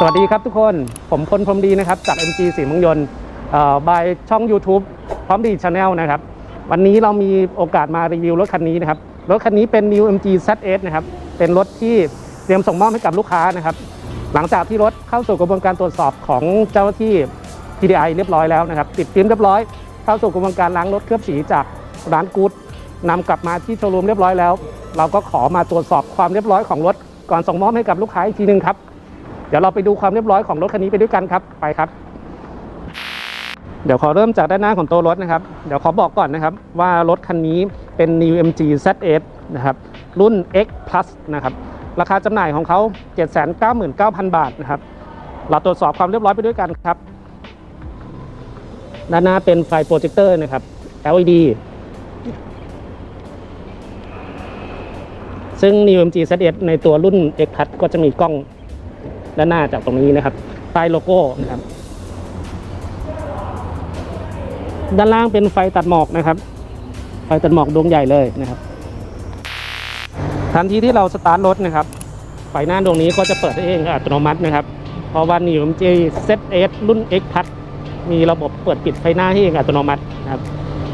สวัสดีครับทุกคน ผมพลพรมดีนะครับ จาก MG สีมงยนต์บายช่อง YouTube พร้อมดีชาแนลนะครับ วันนี้เรามีโอกาสมารีวิวรถคันนี้นะครับ รถคันนี้เป็น New MG ZS นะครับ เป็นรถที่เตรียมส่งมอบให้กับลูกค้านะครับ หลังจากที่รถเข้าสู่กระบวนการตรวจสอบของเจ้าหน้าที่ PDI เรียบร้อยแล้วนะครับ ติดฟิล์มเรียบร้อย เข้าสู่กระบวนการล้างรถเคลือบสีจากร้านกู๊ดนำกลับมาที่โชว์รูมเรียบร้อยแล้ว เราก็ขอมาตรวจสอบความเรียบร้อยของรถก่อนส่งมอบให้กับลูกค้าอีกทีหนึงครับ เดี๋ยวเราไปดูความเรียบร้อยของรถคันนี้ไปด้วยกันครับไปครับ เดี๋ยวขอเริ่มจากด้านหน้าของตัวรถนะครับ เดี๋ยวขอบอกก่อนนะครับ ว่ารถคันนี้เป็น New MG ZS นะครับรุ่น X Plus นะครับราคาจำหน่ายของเขา 799,000 บาทนะครับเราตรวจสอบความเรียบร้อยไปด้วยกันครับ ด้านหน้าเป็นไฟโปรเจคเตอร์นะครับ LED ซึ่ง New MG ZS ในตัวรุ่น X Plus ก็จะมีกล้อง ด้านหน้าจากตรงนี้นะครับใต้โลโก้นะครับ ด้านล่างเป็นไฟตัดหมอกนะครับ ไฟตัดหมอกดวงใหญ่เลยนะครับทันทีที่เราสตาร์ทรถนะครับ ไฟหน้าดวงนี้ก็จะเปิดเองอัตโนมัตินะครับ เพราะว่า New MG ZS รุ่น X Plus มีระบบเปิดปิดไฟหน้าให้เองอัตโนมัตินะครับ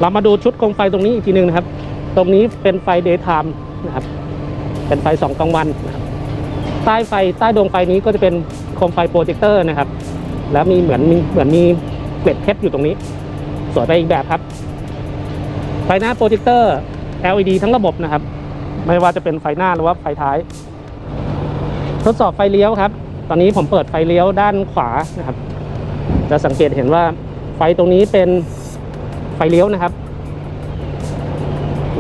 เรามาดูชุดโคมไฟตรงนี้อีกทีหนึ่งนะครับ ตรงนี้เป็นไฟ daytime นะครับ เป็นไฟสองกลางวันนะครับ ใต้ไฟใต้ดวงไฟนี้ก็จะเป็นโคมไฟโปรเจคเตอร์นะครับ แล้วมีเหมือนมีเหมือนมีเกล็ดเพชรอยู่ตรงนี้ สวยไปอีกแบบครับ ไฟหน้าโปรเจคเตอร์ LED ทั้งระบบนะครับ ไม่ว่าจะเป็นไฟหน้าหรือว่าไฟท้าย ทดสอบไฟเลี้ยวครับ ตอนนี้ผมเปิดไฟเลี้ยวด้านขวานะครับ จะสังเกตเห็นว่าไฟตรงนี้เป็นไฟเลี้ยวนะครับ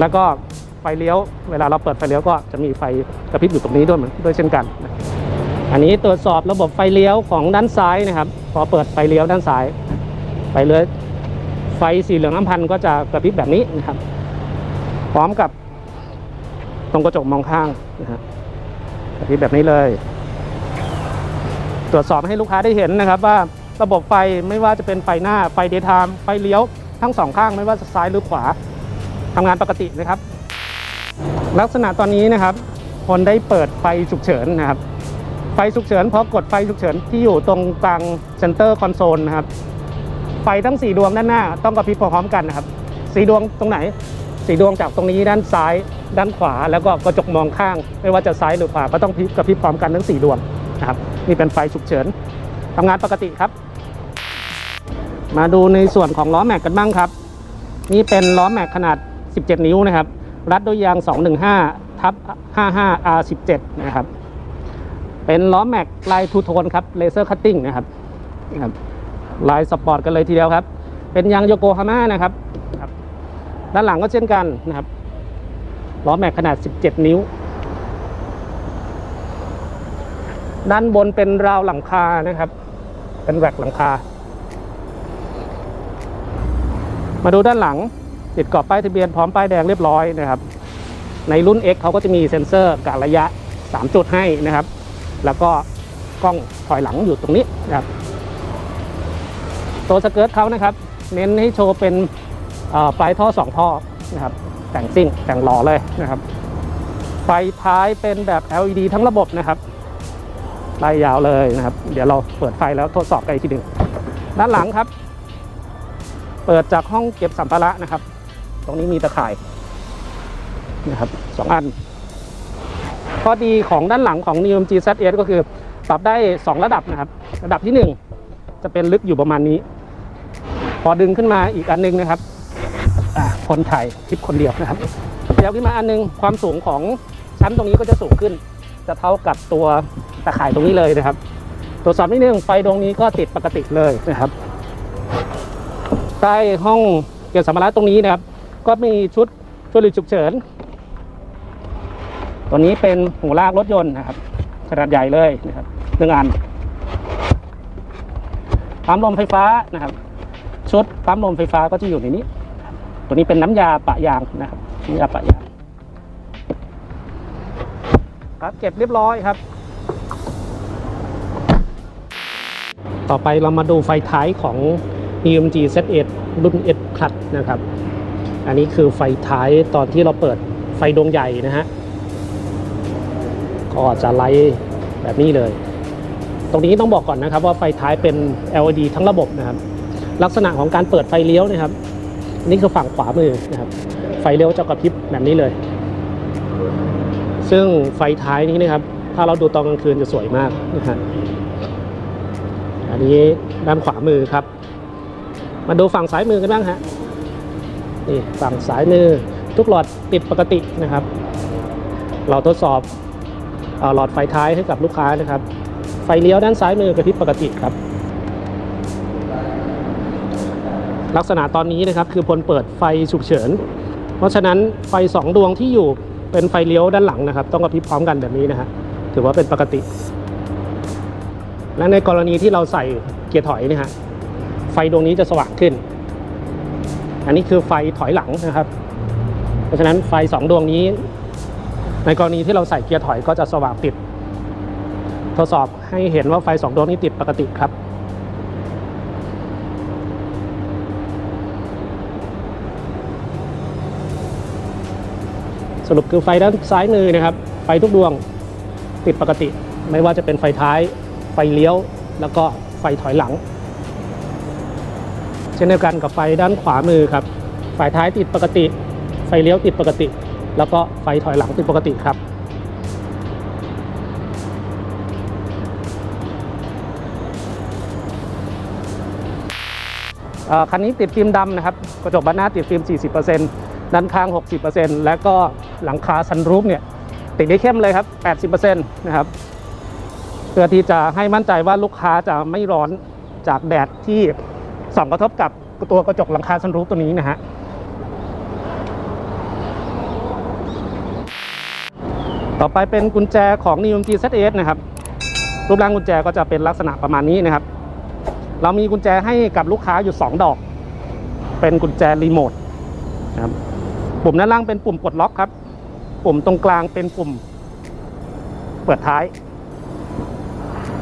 แล้วก็ ไฟเลี้ยว เวลาเราเปิดไฟเลี้ยวก็จะมีไฟกระพริบอยู่ตรงนี้ด้วยเหมือนด้วยเช่นกันอันนี้ตรวจสอบระบบไฟเลี้ยวของด้านซ้ายนะครับ พอเปิดไฟเลี้ยวด้านซ้ายไฟเลี้ยวไฟสีเหลืองน้ำพันก็จะกระพริบแบบนี้นะครับ พร้อมกับตรงกระจกมองข้างนะฮะกระพริบแบบนี้เลย ตรวจสอบให้ลูกค้าได้เห็นนะครับว่าระบบไฟไม่ว่าจะเป็นไฟหน้าไฟเดย์ไทม์ไฟเลี้ยวทั้งสองข้างไม่ว่าจะซ้ายหรือขวาทำงานปกตินะครับ ลักษณะตอนนี้นะครับคนได้เปิดไฟฉุกเฉินนะครับ ไฟฉุกเฉินพอกดไฟฉุกเฉินที่อยู่ตรงกลางเซ็นเตอร์คอนโซลนะครับ ไฟทั้ง 4 ดวงด้านหน้า ต้องกระพริบพร้อมกันนะครับสีดวงตรงไหนสีดวงจากตรงนี้ด้านซ้าย ด้านขวา แล้วก็กระจกมองข้าง ไม่ว่าจะซ้ายหรือขวาก็ต้องกระพริบพร้อมกันทั้ง 4 ดวงนะครับนี่เป็นไฟฉุกเฉินทำงานปกติครับ มาดูในส่วนของล้อแม็กกันบ้างครับ นี่เป็นล้อแม็กขนาด 17 นิ้วนะครับ รัดด้วยยาง 215 ทับ 55 R17 นะครับ เป็นล้อแม็กลายทูโทนครับเลเซอร์คัตติ้งนะครับนะครับ ลายสปอร์ตกันเลยทีเดียวครับ เป็นยางโยโกฮาม่านะครับ ด้านหลังก็เช่นกันนะครับ ล้อแม็กขนาด 17 นิ้ว ด้านบนเป็นราวหลังคานะครับ เป็นแว็กหลังคา มาดูด้านหลัง ติดกรอบป้ายทะเบียนพร้อมป้ายแดงเรียบร้อยนะครับ ในรุ่น X เขาก็จะมีเซ็นเซอร์กะระยะ 3 จุดให้นะครับ แล้วก็กล้องถอยหลังอยู่ตรงนี้นะครับตัวสเกิร์ตเขานะครับ เน้นให้โชว์เป็นปลายท่อ 2 ท่อนะครับ แต่งซิ่งแต่งหล่อเลยนะครับ ไฟท้ายเป็นแบบ LED ทั้งระบบนะครับไล่ยาวเลยนะครับ เดี๋ยวเราเปิดไฟแล้วทดสอบกันอีกทีหนึ่งด้านหลังครับ เปิดจากห้องเก็บสัมภาระนะครับ ตรงนี้มีตะข่ายนะครับสองอันข้อดีของด้านหลังของ New MG ZS ก็คือปรับได้ 2 ระดับนะครับ ระดับที่ 1 จะเป็นลึกอยู่ประมาณนี้ พอดึงขึ้นมาอีกอันนึงนะครับคนถ่ายคลิปคนเดียวนะครับเดี๋ยวขึ้นมาอันนึงความสูงของชั้นตรงนี้ก็จะสูงขึ้น จะเท่ากับตัวตะข่ายตรงนี้เลยนะครับตรวจสอบนิดนึงไฟดวงนี้ก็ติดปกติเลยนะครับใต้ห้องเก็บสัมภาระตรงนี้นะครับ ก็มีชุดช่วยเหลือฉุกเฉิน ตัวนี้เป็นหูลากรถยนต์นะครับ ขนาดใหญ่เลยนะครับหนึ่งอันปั๊มลมไฟฟ้านะครับ ชุดปั๊มลมไฟฟ้าก็จะอยู่ในนี้ ตัวนี้เป็นน้ำยาปะยางนะครับน้ำยาปะยาง ครับเก็บเรียบร้อยครับ ต่อไปเรามาดูไฟท้ายของ EMG Z8 รุ่น S Plus นะครับ อันนี้คือไฟท้ายตอนที่เราเปิดไฟดวงใหญ่นะฮะ ก็จะไล่แบบนี้เลย ตรงนี้ต้องบอกก่อนนะครับว่าไฟท้ายเป็น LED ทั้งระบบนะครับ ลักษณะของการเปิดไฟเลี้ยวนะครับ นี่คือฝั่งขวามือนะครับ ไฟเลี้ยวจะกระพริบแบบนี้เลย ซึ่งไฟท้ายนี้นะครับ ถ้าเราดูตอนกลางคืนจะสวยมากนะฮะอันนี้ด้านขวามือครับ มาดูฝั่งซ้ายมือกันบ้างฮะ นี่ฝั่งซ้ายมือทุกหลอดติดปกตินะครับ เราทดสอบหลอดไฟท้ายให้กับลูกค้านะครับ ไฟเลี้ยวด้านซ้ายมือกระพริบปกติครับ ลักษณะตอนนี้นะครับคือพลเปิดไฟฉุกเฉิน เพราะฉะนั้นไฟสองดวงที่อยู่เป็นไฟเลี้ยวด้านหลังนะครับ ต้องกระพริบพร้อมกันแบบนี้นะฮะถือว่าเป็นปกติ และในกรณีที่เราใส่เกียร์ถอยนี่ฮะไฟดวงนี้จะสว่างขึ้น อันนี้คือไฟถอยหลังนะครับ เพราะฉะนั้นไฟสองดวงนี้ ในกรณีที่เราใส่เกียร์ถอยก็จะสว่างติด ทดสอบให้เห็นว่าไฟสองดวงนี้ติดปกติครับสรุปคือไฟด้านซ้ายมือนะครับ ไฟทุกดวงติดปกติ ไม่ว่าจะเป็นไฟท้าย ไฟเลี้ยว แล้วก็ไฟถอยหลัง เช่นเดียวกันกับไฟด้านขวามือครับไฟท้ายติดปกติ ไฟเลี้ยวติดปกติ แล้วก็ไฟถอยหลังติดปกติครับคันนี้ติดฟิล์มดำนะครับกระจกบานหน้าติดฟิล์ม 40%ด้านข้าง 60%แล้วก็หลังคาซันรูฟเนี่ยติดได้เข้มเลยครับ 80%นะครับเพื่อที่จะให้มั่นใจว่าลูกค้าจะไม่ร้อนจากแดดที่ ส่องกระทบกับตัวกระจกหลังคาซันรูฟตัวนี้นะฮะต่อไปเป็นกุญแจของ New MG ZS นะครับ รูปร่างกุญแจก็จะเป็นลักษณะประมาณนี้นะครับ เรามีกุญแจให้กับลูกค้าอยู่ 2 ดอก เป็นกุญแจรีโมทนะครับปุ่มด้านล่างเป็นปุ่มปลดล็อกครับ ปุ่มตรงกลางเป็นปุ่ม เปิดท้าย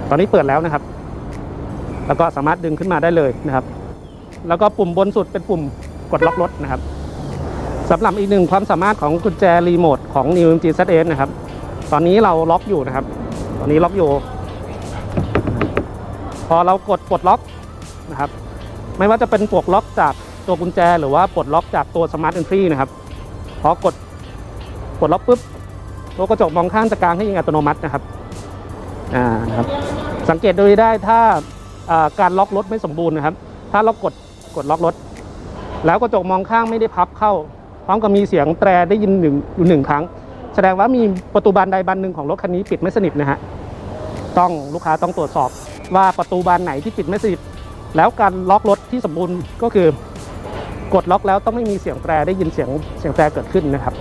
ตอนนี้เปิดแล้วนะครับ แล้วก็สามารถดึงขึ้นมาได้เลยนะครับ แล้วก็ปุ่มบนสุดเป็นปุ่มกดล็อกรถนะครับสำหรับอีกหนึ่งความสามารถของกุญแจรีโมทของ New MG ZS นะครับ ตอนนี้เราล็อกอยู่นะครับ ตอนนี้ล็อกอยู่ พอเรากดปลดล็อกนะครับ ไม่ว่าจะเป็นปลดล็อกจากตัวกุญแจ หรือว่าปลดล็อกจากตัวสมาร์ท e อนทรีนะครับ พอกดปลดล็อกปุ๊บตัวกระจกมองข้างจะกลางให้เองอัตโนมัตินะครับอ่านะครับ สังเกตดูได้ถ้าการล็อกรถไม่สมบูรณ์นะครับ ถ้าเรากด กดล็อกรถ แล้วกระจกมองข้างไม่ได้พับเข้า พร้อมกับมีเสียงแตรได้ยินหนึ่งอยู่หนึ่งครั้ง แสดงว่ามีประตูบานใดบานหนึ่งของรถคันนี้ปิดไม่สนิทนะฮะต้องลูกค้าต้องตรวจสอบว่าประตูบานไหนที่ปิดไม่สนิทแล้วการล็อกรถที่สมบูรณ์ก็คือกดล็อกแล้วต้องไม่มีเสียงแตรได้ยินเสียงเสียงแตรเกิดขึ้นนะครับ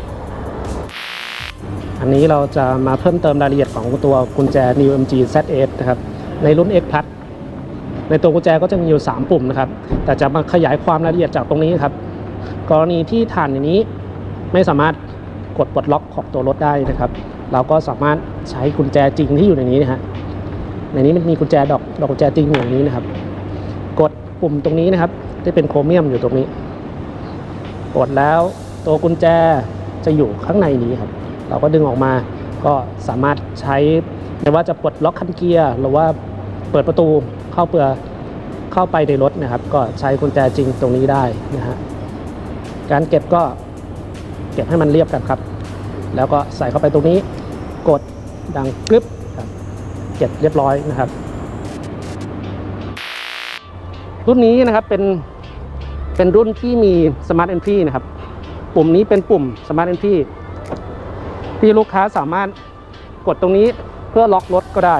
อันนี้เราจะมาเพิ่มเติมรายละเอียดของตัวกุญแจ New MG Z8 นะครับ ในรุ่น X Plus ในตัวกุญแจก็จะมีอยู่ 3 ปุ่มนะครับ แต่จะมาขยายความรายละเอียดจากตรงนี้ครับ กรณีที่ฐานอย่างนี้ไม่สามารถกดปลดล็อกของตัวรถได้นะครับ เราก็สามารถใช้กุญแจจริงที่อยู่ในนี้นะฮะ ในนี้มันมีกุญแจดอกดอกกุญแจจริงอยู่อย่างนี้นะครับ กดปุ่มตรงนี้นะครับที่เป็นโครเมียมอยู่ตรงนี้ กดแล้วตัวกุญแจจะอยู่ข้างในนี้ครับ เราก็ดึงออกมาก็สามารถใช้ไม่ว่าจะปลดล็อกคันเกียร์หรือว่าเปิดประตู เข้าเปลือเข้าไปในรถนะครับ ก็ใช้กุญแจจริงตรงนี้ได้นะฮะการเก็บก็เก็บให้มันเรียบกันครับ แล้วก็ใส่เข้าไปตรงนี้กดดังกรึบครับเก็บเรียบร้อยนะครับ รุ่นนี้นะครับเป็นเป็นรุ่นที่มี Smart Entry นะครับ ปุ่มนี้เป็นปุ่ม Smart Entry ที่ลูกค้าสามารถกดตรงนี้เพื่อล็อกรถก็ได้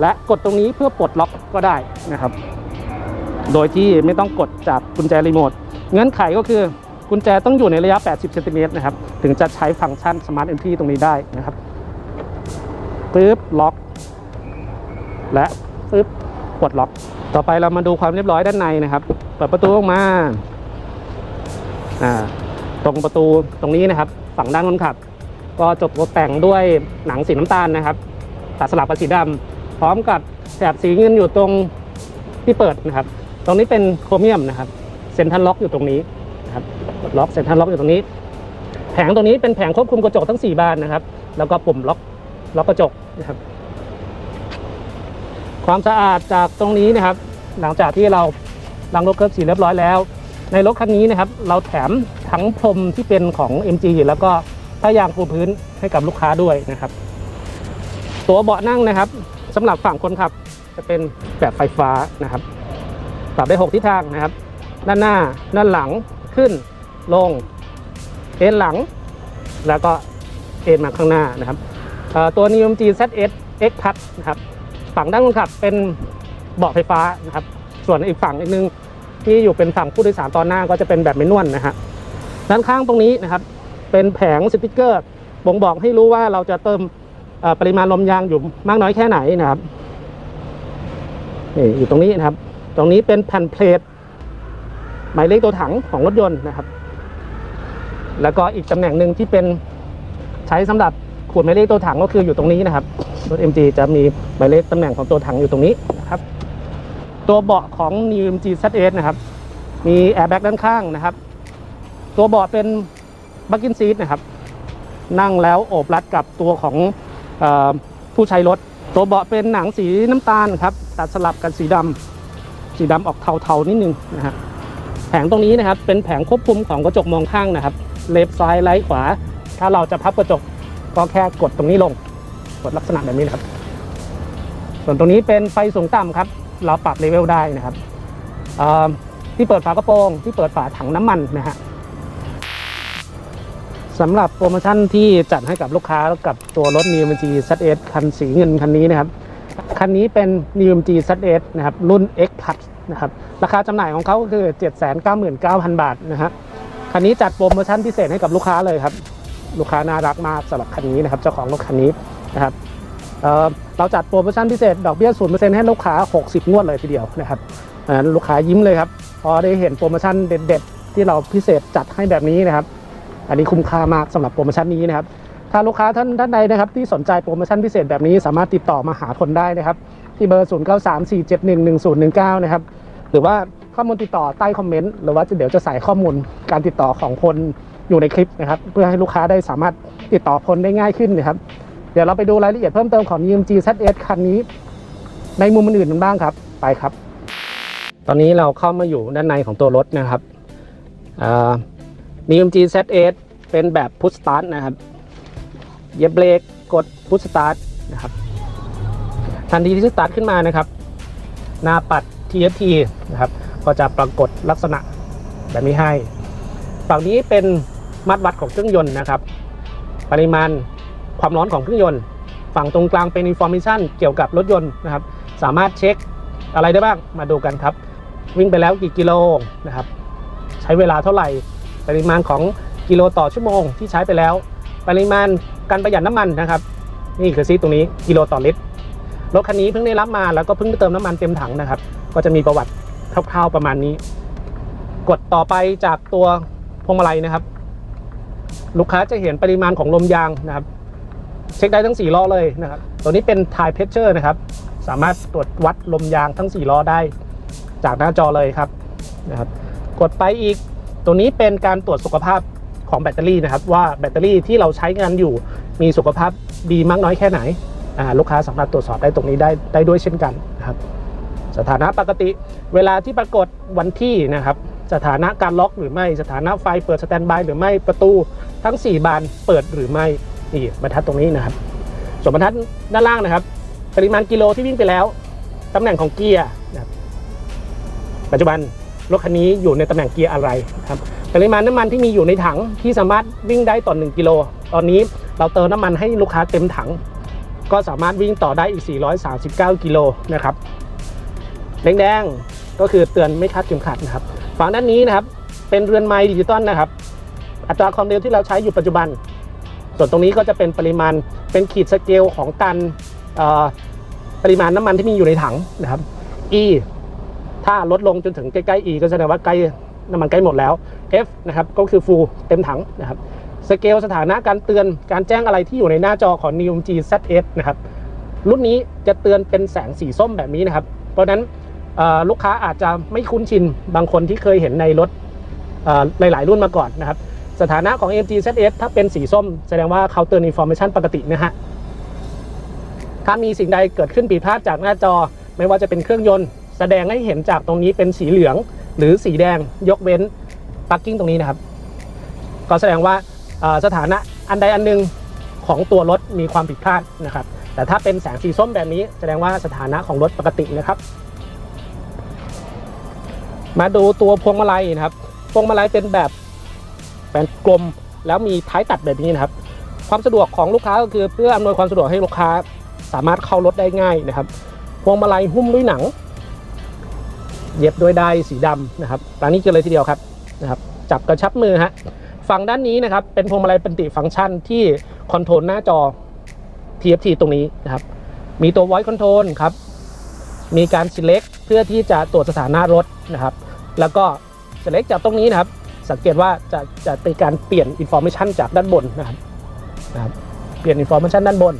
และกดตรงนี้เพื่อปลดล็อกก็ได้นะครับ โดยที่ไม่ต้องกดจากกุญแจรีโมทเงื่อนไขก็คือกุญแจต้องอยู่ในระยะ 80เซนติเมตรนะครับ ถึงจะใช้ฟังก์ชัน Smart Entry ตรงนี้ได้นะครับปึ๊บล็อก และปึ๊บปลดล็อก ต่อไปเรามาดูความเรียบร้อยด้านในนะครับ เปิดประตูออกมาอ่าตรงประตูตรงนี้นะครับ ฝั่งด้านคนขับ ก็จบตกแต่งด้วยหนังสีน้ำตาลนะครับ ตัดสลับกับสีดำ ร้อมกับแถบสีเงินอยู่ตรงที่เปิดนะครับ ตรงนี้เป็นโครเมียมนะครับเซ็นทรัลล็อกอยู่ตรงนี้นะครับกดล็อกเซ็นทรัลล็อกอยู่ตรงนี้ แผงตรงนี้เป็นแผงควบคุมกระจกทั้ง 4 บานนะครับ แล้วก็ปุ่มล็อกล็อกกระจกนะครับ ความสะอาดจากตรงนี้นะครับ หลังจากที่เราล้างรถเคลือบสีเรียบร้อยแล้ว ในรถคันนี้นะครับ เราแถมถังพรมที่เป็นของ MG แล้วก็ผ้ายางปูพื้นให้กับลูกค้าด้วยนะครับ ตัวเบาะนั่งนะครับ สำหรับฝั่งคนขับจะเป็นแบบไฟฟ้านะครับ ปรับได้ 6 ทิศทางนะครับ ด้านหน้า ด้านหลังขึ้นลง เอ็นหลัง แล้วก็เอ็นมาข้างหน้านะครับตัว New MG ZS X Plus นะครับ ฝั่งด้านคนขับเป็นเบาะไฟฟ้านะครับ ส่วนอีกฝั่งอีกนึงที่อยู่เป็นฝั่งผู้โดยสารตอนหน้าก็จะเป็นแบบไม่นวลนนะฮะด้านข้างตรงนี้นะครับ เป็นแผงสติกเกอร์บ่งบอกให้รู้ว่าเราจะเติม ปริมาณลมยางอยู่มากน้อยแค่ไหนนะครับนี่อยู่ตรงนี้นะครับ ตรงนี้เป็นแผ่นเพลทหมายเลขตัวถังของรถยนต์นะครับ แล้วก็อีกตำแหน่งหนึ่งที่เป็นใช้สำหรับขูดหมายเลขตัวถังก็คืออยู่ตรงนี้นะครับรถ MG จะมีหมายเลขตำแหน่งของตัวถังอยู่ตรงนี้นะครับ ตัวเบาะของ New MG ZS นะครับ มีแอร์แบ็กด้านข้างนะครับ ตัวเบาะเป็นบักกินซีทนะครับ นั่งแล้วโอบรัดกับตัวของ ผู้ใช้รถ ตัวเบาะเป็นหนังสีน้ำตาลครับตัดสลับกันสีดำสีดำออกเทาๆนิดนึงนะฮะแผงตรงนี้นะครับเป็นแผงควบคุมของกระจกมองข้างนะครับเลฟซ้ายไลท์ขวา ถ้าเราจะพับกระจกก็แค่กดตรงนี้ลง กดลักษณะแบบนี้นะครับ ส่วนตรงนี้เป็นไฟสูงต่ำครับ เราปรับเลเวลได้นะครับที่เปิดฝากระโปรงที่เปิดฝาถังน้ำมันนะฮะ สำหรับโปรโมชั่นที่จัดให้กับลูกค้ากับตัวรถ New MG ZS คันสีเงินคันนี้นะครับ คันนี้เป็น New MG ZS นะครับ รุ่น X Plus นะครับ ราคาจำหน่ายของเขาก็คือ 799,000 บาทนะฮะคันนี้จัดโปรโมชั่นพิเศษให้กับลูกค้าเลยครับ ลูกค้าน่ารักมากสำหรับคันนี้นะครับ เจ้าของรถคันนี้นะครับเเราจัดโปรโมชั่นพิเศษดอกเบี้ย 0%ให้ลูกค้า 60 งวดเลยทีเดียวนะครับลูกค้ายิ้มเลยครับ พอได้เห็นโปรโมชั่นเด็ด ๆ ที่เราพิเศษจัดให้แบบนี้นะครับ อันนี้คุ้มค่ามากสำหรับโปรโมชั่นนี้นะครับถ้าลูกค้าท่านท่านใดนะครับที่สนใจโปรโมชั่นพิเศษแบบนี้สามารถติดต่อมาหาคนได้นะครับ ที่เบอร์ 0934711019 นะครับหรือว่าข้อมูลติดต่อใต้คอมเมนต์หรือว่าเดี๋ยวจะใส่ข้อมูลการติดต่อของพลอยู่ในคลิปนะครับ เพื่อให้ลูกค้าได้สามารถติดต่อพลได้ง่ายขึ้นนะครับ เดี๋ยวเราไปดูรายละเอียดเพิ่มเติมของ UMG ZS คันนี้ ในมุมอื่นๆกันบ้างครับไปครับ ตอนนี้เราเข้ามาอยู่ด้านในของตัวรถนะครับ อ่า UMG ZS เป็นแบบพุชสตาร์ทนะครับเหยียบเบรกกดพุชสตาร์ทนะครับ ทันทีที่สตาร์ทขึ้นมานะครับ หน้าปัด TFT นะครับ ก็จะปรากฏลักษณะแบบนี้ให้ ฝั่งนี้เป็นมัดวัดของเครื่องยนต์นะครับ ปริมาณความร้อนของเครื่องยนต์ ฝั่งตรงกลางเป็น information เกี่ยวกับรถยนต์นะครับ สามารถเช็คอะไรได้บ้างมาดูกันครับ วิ่งไปแล้วกี่กิโลนะครับ ใช้เวลาเท่าไหร่ ปริมาณของกิโลต่อชั่วโมงที่ใช้ไปแล้ว ปริมาณการประหยัดน้ำมันนะครับ นี่คือซีตรงนี้กิโลต่อลิตรรถคันนี้เพิ่งได้รับมาแล้วก็เพิ่งเติมน้ำมันเต็มถังนะครับ ก็จะมีประวัติคร่าวๆประมาณนี้ กดต่อไปจากตัวพวงมาลัยนะครับ ลูกค้าจะเห็นปริมาณของลมยางนะครับ เช็คได้ทั้ง4ล้อเลยนะครับ ตัวนี้เป็น Tire Pressure นะครับ สามารถตรวจวัดลมยางทั้ง4ล้อได้ จากหน้าจอเลยครับนะครับ กดไปอีก ตัวนี้เป็นการตรวจสุขภาพของแบตเตอรี่นะครับว่าแบตเตอรี่ที่เราใช้งานอยู่มีสุขภาพดีมากน้อยแค่ไหนลูกค้าสามารถตรวจสอบได้ตรงนี้ได้ได้ด้วยเช่นกันนะครับสถานะปกติเวลาที่ปรากฏวันที่นะครับสถานะการล็อกหรือไม่สถานะไฟเปิดสแตนบายหรือไม่ประตูทั้ง 4 บานเปิดหรือไม่นี่บรรทัดตรงนี้นะครับ ส่วนบรรทัดด้านล่างนะครับปริมาณกิโลที่วิ่งไปแล้วตำแหน่งของเกียร์นะครับปัจจุบัน รถคันนี้อยู่ในตำแหน่งเกียร์อะไรนะครับปริมาณน้ำมันที่มีอยู่ในถังที่สามารถวิ่งได้ต่อ 1 กิโล ตอนนี้เราเติมน้ำมันให้ลูกค้าเต็มถัง ก็สามารถวิ่งต่อได้อีก 439 กิโลนะครับแดงๆก็คือเตือนไม่คาดเข็มขัดนะครับฝั่งด้านนี้นะครับเป็นเรือนไม้ดิจิตอลนะครับ อัตราความเร็วที่เราใช้อยู่ปัจจุบัน ส่วนตรงนี้ก็จะเป็นปริมาณเป็นขีดสเกลของการปริมาณน้ำมันที่มีอยู่ในถังนะครับ E ถ้าลดลงจนถึงใกล้ๆ E ก็แสดงว่าใกล้น้ำมันใกล้หมดแล้ว F นะครับก็คือ full เต็มถังนะครับสเกลสถานะการเตือนการแจ้งอะไรที่อยู่ในหน้าจอของ New G ZS นะครับรุ่นนี้จะเตือนเป็นแสงสีส้มแบบนี้นะครับ เพราะนั้นลูกค้าอาจจะไม่คุ้นชินบางคนที่เคยเห็นในรถหลาย ๆ รุ่นมาก่อนนะครับ สถานะของ MG ZS ถ้าเป็นสีส้ม แสดงว่าเขาเตือน information ปกตินะฮะถ้ามีสิ่งใดเกิดขึ้นผิดพลาดจากหน้าจอ ไม่ว่าจะเป็นเครื่องยนต์ แสดงให้เห็นจากตรงนี้เป็นสีเหลืองหรือสีแดงยกเว้นปักกิ้งตรงนี้นะครับ ก็แสดงว่าสถานะอันใดอันหนึ่งของตัวรถมีความผิดพลาดนะครับ แต่ถ้าเป็นแสงสีส้มแบบนี้ แสดงว่าสถานะของรถปกตินะครับ มาดูตัวพวงมาลัยนะครับ พวงมาลัยเป็นแบบเป็นกลมแล้วมีท้ายตัดแบบนี้นะครับ ความสะดวกของลูกค้าก็คือเพื่ออำนวยความสะดวกให้ลูกค้าสามารถเข้ารถได้ง่ายนะครับ พวงมาลัยหุ้มด้วยหนัง เย็บด้วยได้สีดำนะครับตามนี้กันเลยทีเดียวครับนะครับ จับกระชับมือฮะฝั่งด้านนี้นะครับเป็นพวงมาลัยป็นติฟังก์ชันที่คอนโทรลหน้าจอ TFT ตรงนี้นะครับ มีตัว voice control ครับ มีการ select เพื่อที่จะตรวจสถานะรถนะครับ แล้วก็ select จากตรงนี้นะครับ สังเกตว่าจะจะเป็นการเปลี่ยน information จากด้านบนนะครับนะครับเปลี่ยน information ด้านบน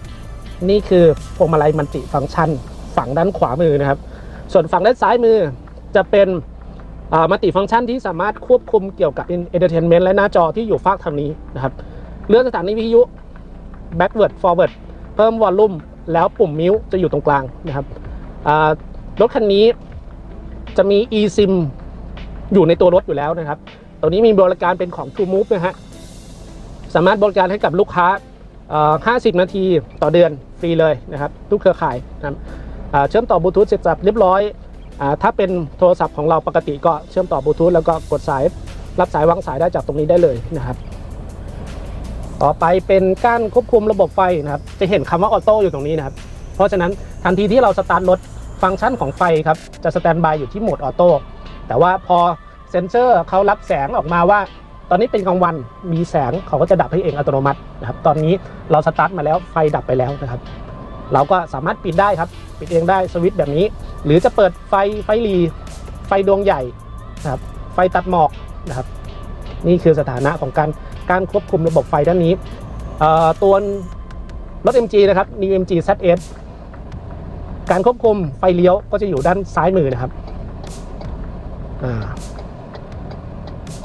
นี่คือพวงมาลัยมันติฟังก์ชัน ฝั่งด้านขวามือนะครับ ส่วนฝั่งด้านซ้ายมือ จะเป็นมัลติฟังก์ชันที่สามารถควบคุมเกี่ยวกับ entertainment และหน้าจอที่อยู่ฝากทางนี้นะครับเลื่อนสถานีวิทยุ backward forward เพิ่มวอลลุ่มแล้วปุ่มมิวจะอยู่ตรงกลางนะครับรถคันนี้จะมี eSIM อยู่ในตัวรถอยู่แล้วนะครับ ตัวนี้มีบริการเป็นของ True Move นะฮะ สามารถบริการให้กับลูกค้า 50 นาทีต่อเดือนฟรีเลยนะครับ ทุกเครือข่ายนะเชื่อมต่อบลูทูธเสร็จสับเรียบร้อย ถ้าเป็นโทรศัพท์ของเราปกติก็เชื่อมต่อบลูทูธแล้วก็กดสายรับสายวางสายได้จากตรงนี้ได้เลยนะครับ ต่อไปเป็นการควบคุมระบบไฟนะครับ จะเห็นคำว่าออโต้อยู่ตรงนี้นะครับ เพราะฉะนั้นทันทีที่เราสตาร์ทรถฟังก์ชันของไฟครับจะสแตนบายอยู่ที่โหมดออโต้แต่ว่าพอเซ็นเซอร์เขารับแสงออกมาว่า ตอนนี้เป็นกลางวันมีแสงเขาก็จะดับให้เองอัตโนมัตินะครับ ตอนนี้เราสตาร์ทมาแล้วไฟดับไปแล้วนะครับ เราก็สามารถปิดได้ครับ ปิดเองได้สวิตช์แบบนี้ หรือจะเปิดไฟไฟหลีไฟดวงใหญ่นะครับไฟตัดหมอกนะครับ นี่คือสถานะของการการควบคุมระบบไฟด้านนี้ตัวรถ MG นะครับ New MG ZS การควบคุมไฟเลี้ยวก็จะอยู่ด้านซ้ายมือนะครับ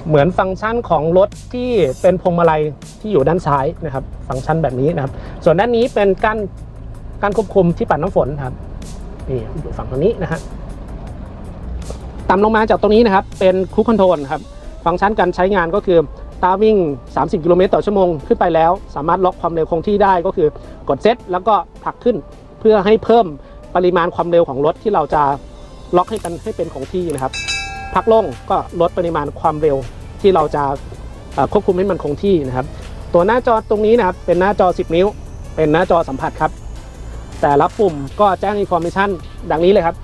เหมือนฟังก์ชันของรถที่เป็นพวงมาลัยที่อยู่ด้านซ้ายนะครับ ฟังก์ชันแบบนี้นะครับ ส่วนด้านนี้เป็นการ การควบคุมที่ปัดน้ำฝนครับนี่อยู่ฝั่งตรงนี้นะฮะต่ำลงมาจากตรงนี้นะครับ เป็นคูคอนโทรลครับฟังก์ชันการใช้งานก็คือตาวิ่ง 30 กิโลเมตรต่อชั่วโมงขึ้นไปแล้ว สามารถล็อกความเร็วคงที่ได้ก็คือกดเซตแล้วก็ผลักขึ้น เพื่อให้เพิ่มปริมาณความเร็วของรถที่เราจะล็อกให้เป็นให้เป็นคงที่นะครับพักลงก็ลดปริมาณความเร็วที่เราจะควบคุมให้มันคงที่นะครับ ตัวหน้าจอตรงนี้นะครับเป็นหน้าจอ 10 นิ้ว เป็นหน้าจอสัมผัสครับ แต่ละปุ่มก็แจ้งอินโฟมิชันดังนี้เลยครับ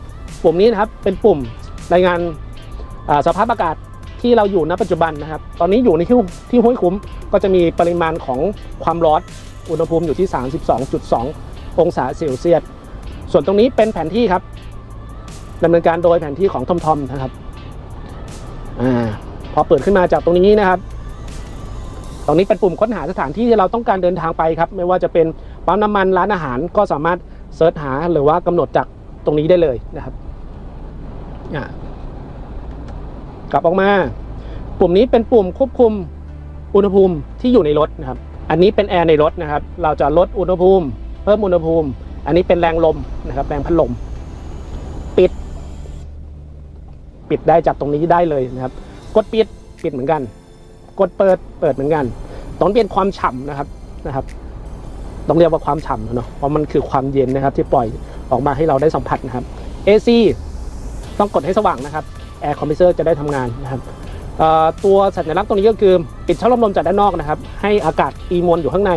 ปุ่มนี้นะครับเป็นปุ่มรายงานาสภาพอากาศที่เราอยู่ณปัจจุบันนะครับ ตอนนี้อยู่ในที่ที่ห้วยคุ้มก็จะมีปริมาณของความร้อนอุณหภูมิอยู่ที่ 32.2 องศาเซลเซียส ส่วนตรงนี้เป็นแผนที่ครับดำเนินการโดยแผนที่ของทอมทอมนะครับอพอเปิดขึ้นมาจากตรงนี้นะครับ ตรงนี้เป็นปุ่มค้นหาสถานที่ที่เราต้องการเดินทางไปครับ ไม่ว่าจะเป็น ปั๊มน้ำมันร้านอาหารก็สามารถเซิร์ชหาหรือว่ากำหนดจากตรงนี้ได้เลยนะครับกลับออกมา ปุ่มนี้เป็นปุ่มควบคุมอุณหภูมิที่อยู่ในรถนะครับ อันนี้เป็นแอร์ในรถนะครับ เราจะลดอุณหภูมิ เพิ่มอุณหภูมิ อันนี้เป็นแรงลมนะครับ แรงพัดลม ปิด ปิดได้จากตรงนี้ได้เลยนะครับ กดปิด ปิดเหมือนกัน กดเปิด เปิดเหมือนกันต้องเป็นความฉ่ำนะครับ นะครับ ต้องเรียกว่าความฉ่ำเนาะเพราะมันคือความเย็นนะครับ ที่ปล่อยออกมาให้เราได้สัมผัสนะครับ AC ต้องกดให้สว่างนะครับแอร์คอมเพรสเซอร์จะได้ทำงานนะครับตัวสัญลักษณ์ตรงนี้ก็คือปิดช่องลมลมจากด้านนอกนะครับ ให้อากาศอีมวนอยู่ข้างใน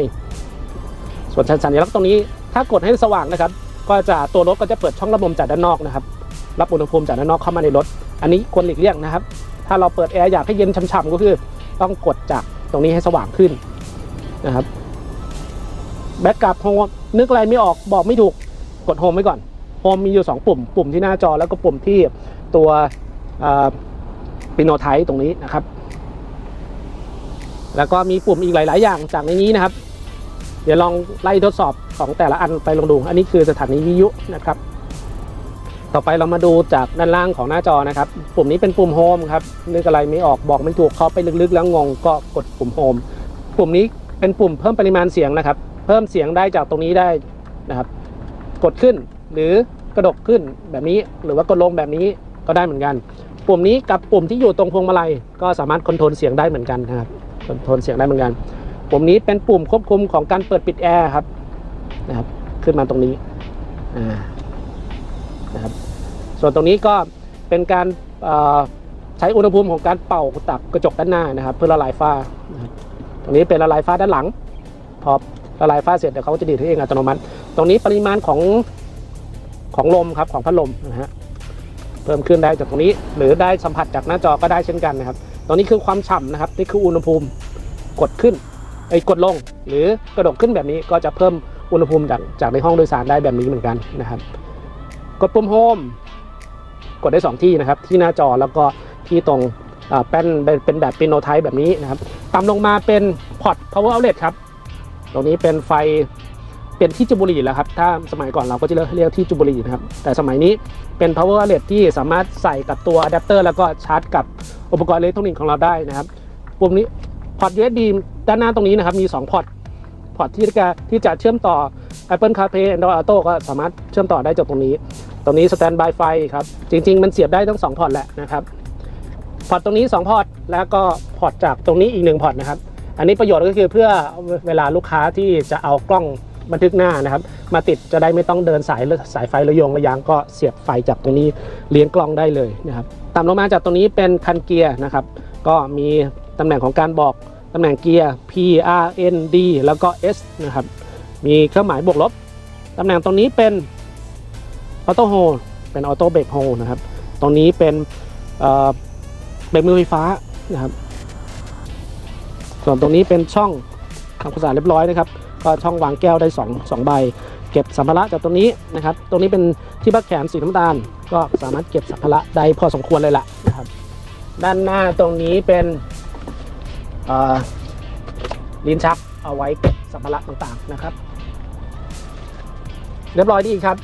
ส่วนสัญลักษณ์ตรงนี้ถ้ากดให้สว่างนะครับ ก็จะตัวรถก็จะเปิดช่องระบบจากด้านนอกนะครับ รับอุณหภูมิจากด้านนอกเข้ามาในรถ อันนี้ควรหลีกเลี่ยงนะครับ ถ้าเราเปิดแอร์อยากให้เย็นช่ำๆก็คือ ต้องกดจากตรงนี้ให้สว่างขึ้นนะครับ แบ็กกลับโฮมนึกอะไรไม่ออกบอกไม่ถูกกดโฮมไว้ก่อนโฮมมีอยู่ 2 ปุ่ม ปุ่มที่หน้าจอแล้วก็ปุ่มที่ตัวปิโนไทตรงนี้นะครับ แล้วก็มีปุ่มอีกหลาย ๆ อย่างจากในนี้นะครับ เดี๋ยวลองไล่ทดสอบของแต่ละอันไปลองดู อันนี้คือสถานีวิทยุนะครับ ต่อไปเรามาดูจากด้านล่างของหน้าจอนะครับ ปุ่มนี้เป็นปุ่มโฮมครับนึกอะไรไม่ออกบอกไม่ถูกเข้าไปลึก ๆ แล้วงงก็กดปุ่มโฮมปุ่มนี้เป็นปุ่มเพิ่มปริมาณเสียงนะครับ เพิ่มเสียงได้จากตรงนี้ได้นะครับ กดขึ้นหรือกระดกขึ้นแบบนี้หรือว่ากดลงแบบนี้ก็ได้เหมือนกัน ปุ่มนี้กับปุ่มที่อยู่ตรงพวงมาลัยก็สามารถคอนโทรลเสียงได้เหมือนกันนะครับคอนโทรลเสียงได้เหมือนกัน ปุ่มนี้เป็นปุ่มควบคุมของการเปิดปิดแอร์ครับนะครับขึ้นมาตรงนี้อ่านะครับส่วนตรงนี้ก็เป็นการใช้อุณหภูมิของการเป่าตับกระจกด้านหน้านะครับ เพื่อละลายฝ้านะตรงนี้เป็นละลายฝ้าด้านหลัง พอ ละลายฝ้าเสร็จเดี๋ยวเขาก็จะดีดให้เองอัตโนมัติ ตรงนี้ปริมาณของของลมครับของพัดลมนะฮะเพิ่มขึ้นได้จากตรงนี้ หรือได้สัมผัสจากหน้าจอก็ได้เช่นกันนะครับตรงนี้คือความฉ่ำนะครับนี่คืออุณหภูมิกดขึ้นไอ้กดลง หรือกระดกขึ้นแบบนี้ก็จะเพิ่มอุณหภูมิจากจากในห้องโดยสารได้แบบนี้เหมือนกันนะครับ กดปุ่มโฮมกดได้ 2 ที่นะครับ ที่หน้าจอแล้วก็ที่ตรงแป้นเป็นเป็นแบบป็นโนไทป์แบบนี้นะครับต่ำลงมาเป็นพอร์ต power outlet ครับ ตรงนี้เป็นไฟเป็นที่จุบุรีแล้วครับ ถ้าสมัยก่อนเราก็จะเรียกที่จุบุรีนะครับ แต่สมัยนี้เป็น power outlet ที่สามารถใส่กับตัวอะแดปเตอร์แล้วก็ชาร์จกับอุปกรณ์อิเล็กทรอนิกส์ของเราได้นะครับปุ่มนี้พอร์ต USB ด้านหน้าตรงนี้นะครับ มี 2 พอร์ต พอร์ตที่จะที่จะเชื่อมต่อ Apple CarPlay Android Auto ก็สามารถเชื่อมต่อได้จากตรงนี้ ตรงนี้ Standby ไฟครับ จริง ๆ มันเสียบได้ทั้ง 2 พอร์ตแหละนะครับ พอร์ตตรงนี้ 2 พอร์ต แล้วก็พอร์ตจากตรงนี้อีก 1 พอร์ตนะครับ อันนี้ประโยชน์ก็คือเพื่อเวลาลูกค้าที่จะเอากล้องบันทึกหน้านะครับ มาติดจะได้ไม่ต้องเดินสายสายไฟระยงระยางก็เสียบไฟจากตรงนี้เลี้ยงกล้องได้เลยนะครับตามลงมาจากตรงนี้เป็นคันเกียร์นะครับ ก็มีตำแหน่งของการบอกตำแหน่งเกียร์ P R N D แล้วก็ S นะครับ มีเครื่องหมายบวกลบตำแหน่งตรงนี้เป็นออโต้โฮเป็นออโต้เบรกโฮนะครับ ตรงนี้เป็นเอ่อเบรกมือไฟฟ้านะครับ ส่วนตรงนี้เป็นช่องทำความสะอาดเรียบร้อยนะครับ ก็ช่องวางแก้วได้2 2ใบ เก็บสัมภาระจากตรงนี้นะครับ ตรงนี้เป็นที่พักแขนสีน้ำตาล ก็สามารถเก็บสัมภาระได้พอสมควรเลยล่ะนะครับ ด้านหน้าตรงนี้เป็นลิ้นชักเอาไว้เก็บสัมภาระต่างๆนะครับ เรียบร้อยดีครับ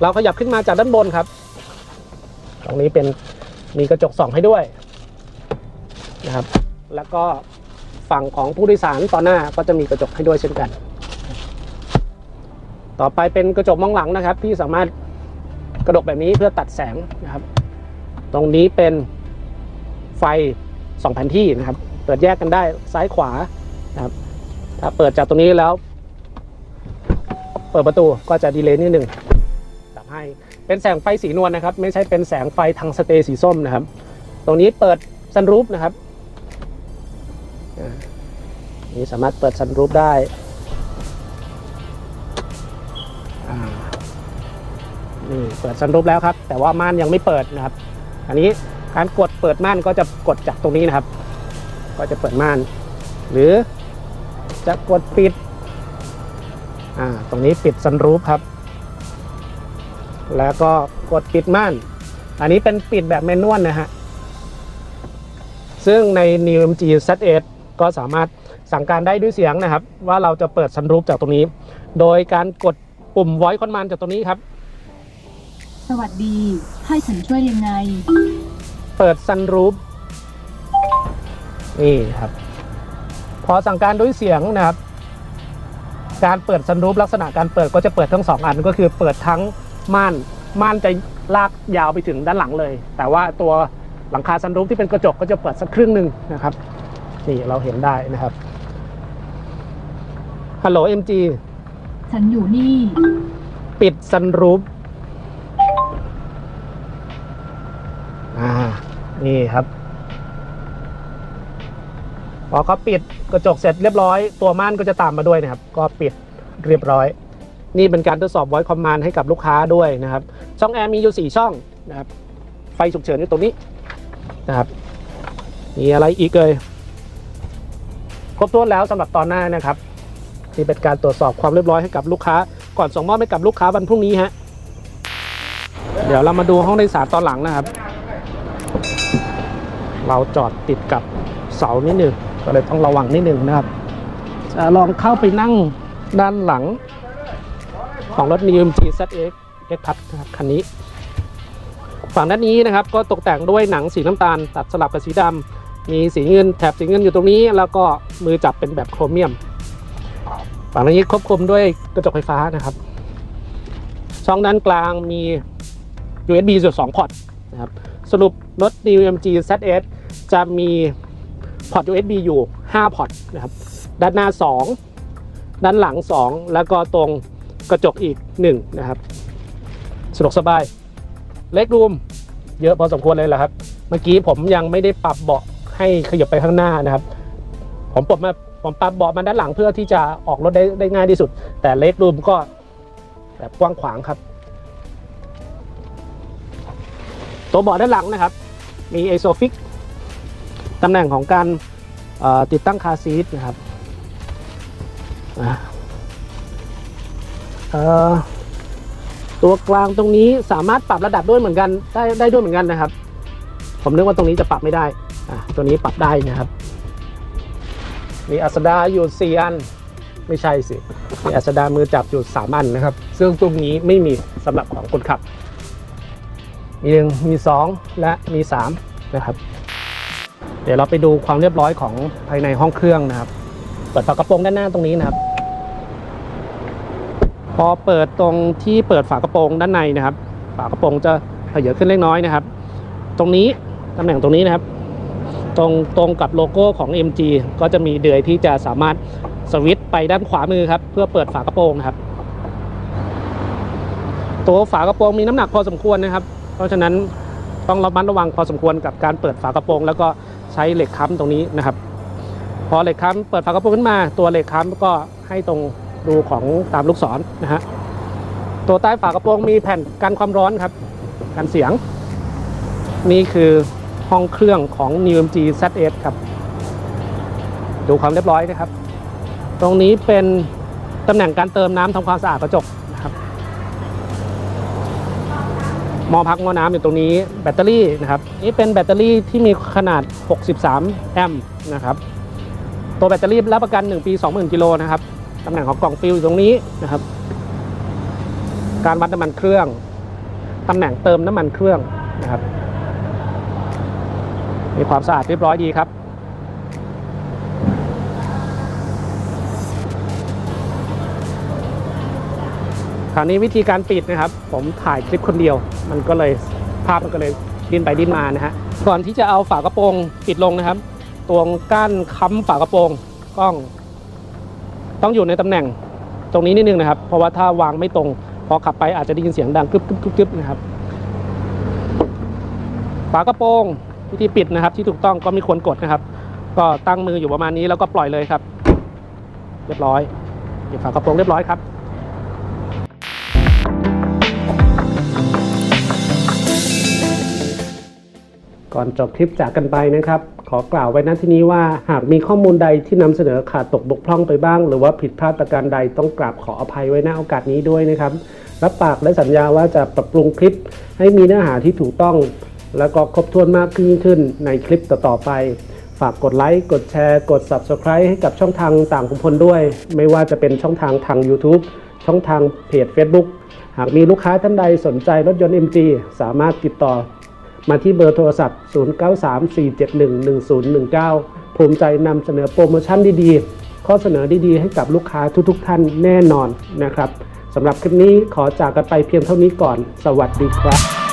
เราขยับขึ้นมาจากด้านบนครับ ตรงนี้เป็นมีกระจกส่องให้ด้วยนะครับ แล้วก็ ฝั่งของผู้โดยสารต่อหน้าก็จะมีกระจกให้ด้วยเช่นกัน ต่อไปเป็นกระจกมองหลังนะครับ ที่สามารถกระดกแบบนี้เพื่อตัดแสงนะครับ ตรงนี้เป็นไฟสองแผนที่นะครับ เปิดแยกกันได้ซ้ายขวานะครับ ถ้าเปิดจากตรงนี้แล้ว เปิดประตูก็จะดีเลย์นิดหนึ่งดับให้ เป็นแสงไฟสีนวลนะครับ ไม่ใช่เป็นแสงไฟทางสเตย์สีส้มนะครับ ตรงนี้เปิดซันรูฟนะครับ นี่สามารถเปิดซันรูฟได้นี่เปิดซันรูฟแล้วครับ แต่ว่าม่านยังไม่เปิดนะครับ อันนี้การกดเปิดม่านก็จะกดจากตรงนี้นะครับ ก็จะเปิดม่าน หรือจะกดปิดอ่าตรงนี้ปิดซันรูฟครับ แล้วก็กดปิดม่าน อันนี้เป็นปิดแบบแมนนวลนะฮะซึ่งใน New MG Z8 ก็สามารถสั่งการได้ด้วยเสียงนะครับ ว่าเราจะเปิดซันรูฟจากตรงนี้ โดยการกดปุ่ม voice command จากตรงนี้ครับ สวัสดี ให้ฉันช่วยยังไง เปิดซันรูฟนี่ครับ พอสั่งการด้วยเสียงนะครับ การเปิดซันรูฟลักษณะการเปิดก็จะเปิดทั้งสองอันก็คือเปิดทั้งม่านม่านจะลากยาวไปถึงด้านหลังเลย แต่ว่าตัวหลังคาซันรูฟที่เป็นกระจกก็จะเปิดสักครึ่งหนึ่งนะครับ นี่เราเห็นได้นะครับฮัลโหล MG ฉันอยู่นี่ ปิดซันรูฟอ่า นี่ครับพอเขาปิดกระจกเสร็จเรียบร้อย ตัวม่านก็จะตามมาด้วยนะครับ ก็ปิดเรียบร้อย นี่เป็นการทดสอบ voice command ให้กับลูกค้าด้วยนะครับ ช่องแอร์มีอยู่ 4 ช่องนะครับ ไฟฉุกเฉินอยู่ตรงนี้นะครับ มีอะไรอีกเลย ครบถ้วนแล้วสำหรับตอนหน้านะครับนี่เป็นการตรวจสอบความเรียบร้อยให้กับลูกค้า ก่อนส่งมอบให้กับลูกค้าวันพรุ่งนี้ฮะเดี๋ยวเรามาดูห้องโดยสารตอนหลังนะครับ เราจอดติดกับเสานิดหนึ่งก็เลยต้องระวังนิดหนึ่งนะครับจะลองเข้าไปนั่งด้านหลังของรถ New MG ZX X Plus นะครับคันนี้ ฝั่งด้านนี้นะครับก็ตกแต่งด้วยหนังสีน้ำตาลตัดสลับกับสีดำ มีสีเงินแถบสีเงินอยู่ตรงนี้ แล้วก็มือจับเป็นแบบโครเมียมฝั่งนี้ควบคุมด้วยกระจกไฟฟ้านะครับ ช่องด้านกลางมี USB จุด2พอร์ตนะครับสรุปรถ New MG ZS จะมีพอร์ต USB อยู่ 5 พอร์ตนะครับ ด้านหน้า 2 ด้านหลัง 2 แล้วก็ตรงกระจกอีก 1 นะครับสะดวกสบาย เล็กรูม เยอะพอสมควรเลยแหละครับ เมื่อกี้ผมยังไม่ได้ปรับเบาะ ให้ขยับไปข้างหน้านะครับ ผมปรับมาผมปรับเบาะมาด้านหลังเพื่อที่จะออกรถได้ได้ง่ายที่สุด แต่เล็กรูมก็แบบกว้างขวางครับ ตัวเบาะด้านหลังนะครับ มีไอโซฟิกตำแหน่งของการติดตั้งคาซีทนะครับตัวกลางตรงนี้สามารถปรับระดับด้วยเหมือนกันได้ได้ด้วยเหมือนกันนะครับ ผมนึกว่าตรงนี้จะปรับไม่ได้ ตัวนี้ปรับได้นะครับ มีอัสดาอยู่4อัน ไม่ใช่สิ มีอัสดามือจับอยู่3อันนะครับ ซึ่งตรงนี้ไม่มีสำหรับของคนขับ มีหนึ่งมี2และมี3นะครับ เดี๋ยวเราไปดูความเรียบร้อยของภายในห้องเครื่องนะครับ เปิดฝากระโปรงด้านหน้าตรงนี้นะครับพอเปิดตรงที่เปิดฝากระโปรงด้านในนะครับ ฝากระโปรงจะเผยขึ้นเล็กน้อยนะครับ ตรงนี้ตำแหน่งตรงนี้นะครับ ตรงตรงกับโลโก้ของ MG ก็จะมีเดือยที่จะสามารถสวิตไปด้านขวามือครับ เพื่อเปิดฝากระโปรงนะครับ ตัวฝากระโปรงมีน้ำหนักพอสมควรนะครับ เพราะฉะนั้นต้องระมัดระวังพอสมควรกับการเปิดฝากระโปรง แล้วก็ใช้เหล็กค้ำตรงนี้นะครับ พอเหล็กค้ำเปิดฝากระโปรงขึ้นมา ตัวเหล็กค้ำก็ให้ตรงรูของตามลูกศรนะฮะตัวใต้ฝากระโปรงมีแผ่นกันความร้อนครับกันเสียง นี่คือ ห้องเครื่องของ New MG ZS ครับ ดูความเรียบร้อยนะครับ ตรงนี้เป็นตำแหน่งการเติมน้ำทำความสะอาดกระจกนะครับมอพักมอน้ำอยู่ตรงนี้แบตเตอรี่นะครับ นี่เป็นแบตเตอรี่ที่มีขนาด 63 แอมป์นะครับ ตัวแบตเตอรี่รับประกัน 1 ปี 20,000 กิโลนะครับตำแหน่งของกล่องฟิลอยู่ตรงนี้นะครับ การวัดน้ำมันเครื่องตำแหน่งเติมน้ำมันเครื่องนะครับ มีความสะอาดเรียบร้อยดีครับคราวนี้วิธีการปิดนะครับ ผมถ่ายคลิปคนเดียว มันก็เลยภาพมันก็เลยดิ้นไปดิ้นมานะฮะก่อนที่จะเอาฝากระโปรงปิดลงนะครับตัวก้านค้ำฝากระโปรงกล้อง ต้องอยู่ในตำแหน่งตรงนี้นิดนึงนะครับ เพราะว่าถ้าวางไม่ตรง พอขับไปอาจจะได้ยินเสียงดังกึบกึบกึบกึบนะครับฝากระโปรง วิธีปิดนะครับ ที่ถูกต้องก็ไม่ควรกดนะครับ ก็ตั้งมืออยู่ประมาณนี้แล้วก็ปล่อยเลยครับ เรียบร้อยปิดฝากระโปรงเรียบร้อยครับก่อนจบคลิปจากกันไปนะครับ ขอกล่าวไว้ณที่นี้ว่าหากมีข้อมูลใดที่นำเสนอขาดตกบกพร่องไปบ้าง หรือว่าผิดพลาดประการใดต้องกราบขออภัยไว้ณโอกาสนี้ด้วยนะครับ รับปากและสัญญาว่าจะปรับปรุงคลิปให้มีเนื้อหาที่ถูกต้อง แล้วก็ครบถ้วนมากยิ่งขึ้นในคลิปต่อๆไป ฝากกดไลค์ กดแชร์ กด Subscribe ให้กับช่องทางต่างของพลด้วย ไม่ว่าจะเป็นช่องทางทาง YouTube ช่องทางเพจ Facebook หากมีลูกค้าท่านใดสนใจรถยนต์ MG สามารถติดต่อ มาที่เบอร์โทรศัพท์ 0934711019 ภูมิใจนำเสนอโปรโมชั่นดีๆ ข้อเสนอดีๆ ให้กับลูกค้าทุกๆ ท่านแน่นอนนะครับสำหรับคลิปนี้ขอจากกันไปเพียงเท่านี้ก่อน สวัสดีครับ